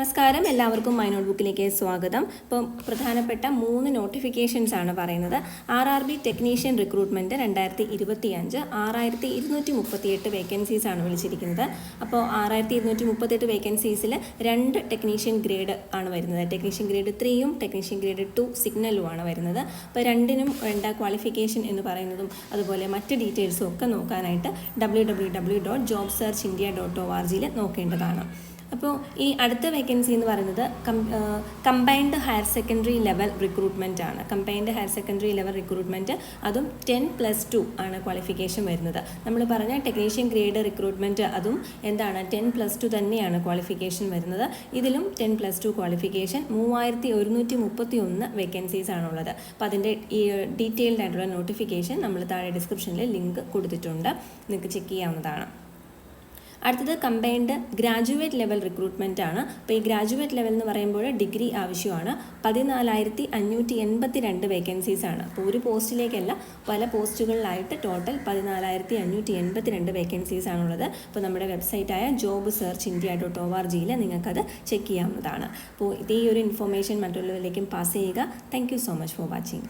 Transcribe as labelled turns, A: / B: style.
A: നമസ്കാരം. എല്ലാവർക്കും my not ബുക്കിലേക്ക് സ്വാഗതം. ഇപ്പം പ്രധാനപ്പെട്ട മൂന്ന് നോട്ടിഫിക്കേഷൻസ് ആണ് പറയുന്നത്. R R B technician recruitment രണ്ടായിരത്തി ഇരുപത്തി അഞ്ച് ആറായിരത്തി ഇരുന്നൂറ്റി മുപ്പത്തിയെട്ട് വേക്കൻസീസ് ആണ് വിളിച്ചിരിക്കുന്നത്. അപ്പോൾ ആറായിരത്തി ഇരുന്നൂറ്റി മുപ്പത്തെട്ട് വേക്കൻസീസിൽ രണ്ട് ടെക്നീഷ്യൻ ഗ്രേഡ് ആണ് വരുന്നത്. ടെക്നീഷ്യൻ ഗ്രേഡ് ത്രീയും ടെക്നീഷ്യൻ ഗ്രേഡ് ടു സിഗ്നലും ആണ് വരുന്നത്. അപ്പോൾ രണ്ടിനും വേണ്ട ക്വാളിഫിക്കേഷൻ എന്ന് പറയുന്നതും അതുപോലെ മറ്റ് ഡീറ്റെയിൽസും ഒക്കെ നോക്കാനായിട്ട് W W W dot job search India dot O R ജിയിൽ നോക്കേണ്ടതാണ്. അപ്പോൾ ഈ അടുത്ത വേക്കൻസി എന്ന് പറയുന്നത് combined higher secondary level recruitment ആണ്. Combined higher secondary level recruitment അതും ടെൻ പ്ലസ് ടു ആണ് ക്വാളിഫിക്കേഷൻ വരുന്നത്. നമ്മൾ പറഞ്ഞ ടെക്നീഷ്യൻ ഗ്രേഡ് റിക്രൂട്ട്മെന്റ് അതും എന്താണ്? ടെൻ പ്ലസ് ടു തന്നെയാണ് ക്വാളിഫിക്കേഷൻ വരുന്നത്. ഇതിലും ടെൻ പ്ലസ് ടു ക്വാളിഫിക്കേഷൻ മൂവായിരത്തി ഒരുന്നൂറ്റി മുപ്പത്തി ഒന്ന് വേക്കൻസീസ് ആണുള്ളത്. അപ്പോൾ അതിന്റെ ഈ ഡീറ്റെയിൽഡ് ആയിട്ടുള്ള നോട്ടിഫിക്കേഷൻ നമ്മൾ താഴെ ഡിസ്ക്രിപ്ഷനിൽ ലിങ്ക് കൊടുത്തിട്ടുണ്ട്. നിങ്ങൾക്ക് ചെക്ക് ചെയ്യാവുന്നതാണ്. അടുത്തത് കമ്പൈൻഡ് ഗ്രാജുവേറ്റ് ലെവൽ റിക്രൂട്ട്മെന്റ് ആണ്. അപ്പോൾ ഈ ഗ്രാജുവേറ്റ് ലെവൽ എന്ന് പറയുമ്പോൾ ഡിഗ്രി ആവശ്യമാണ്. പതിനാലായിരത്തി അഞ്ഞൂറ്റി എൺപത്തി രണ്ട് വേക്കൻസീസ് ആണ്. അപ്പോൾ ഒരു പോസ്റ്റിലേക്കല്ല പല പോസ്റ്റുകളിലായിട്ട് ടോട്ടൽ പതിനാലായിരത്തി അഞ്ഞൂറ്റി എൺപത്തി രണ്ട് വേക്കൻസീസ് ആണുള്ളത്. അപ്പോൾ നമ്മുടെ വെബ്സൈറ്റായ job search India dot O R ജിയിൽ നിങ്ങൾക്കത് ചെക്ക് ചെയ്യാവുന്നതാണ്. അപ്പോൾ ഇതേ ഒരു ഇൻഫോർമേഷൻ മറ്റുള്ളവരിലേക്കും പാസ് ചെയ്യുക. Thank so much for watching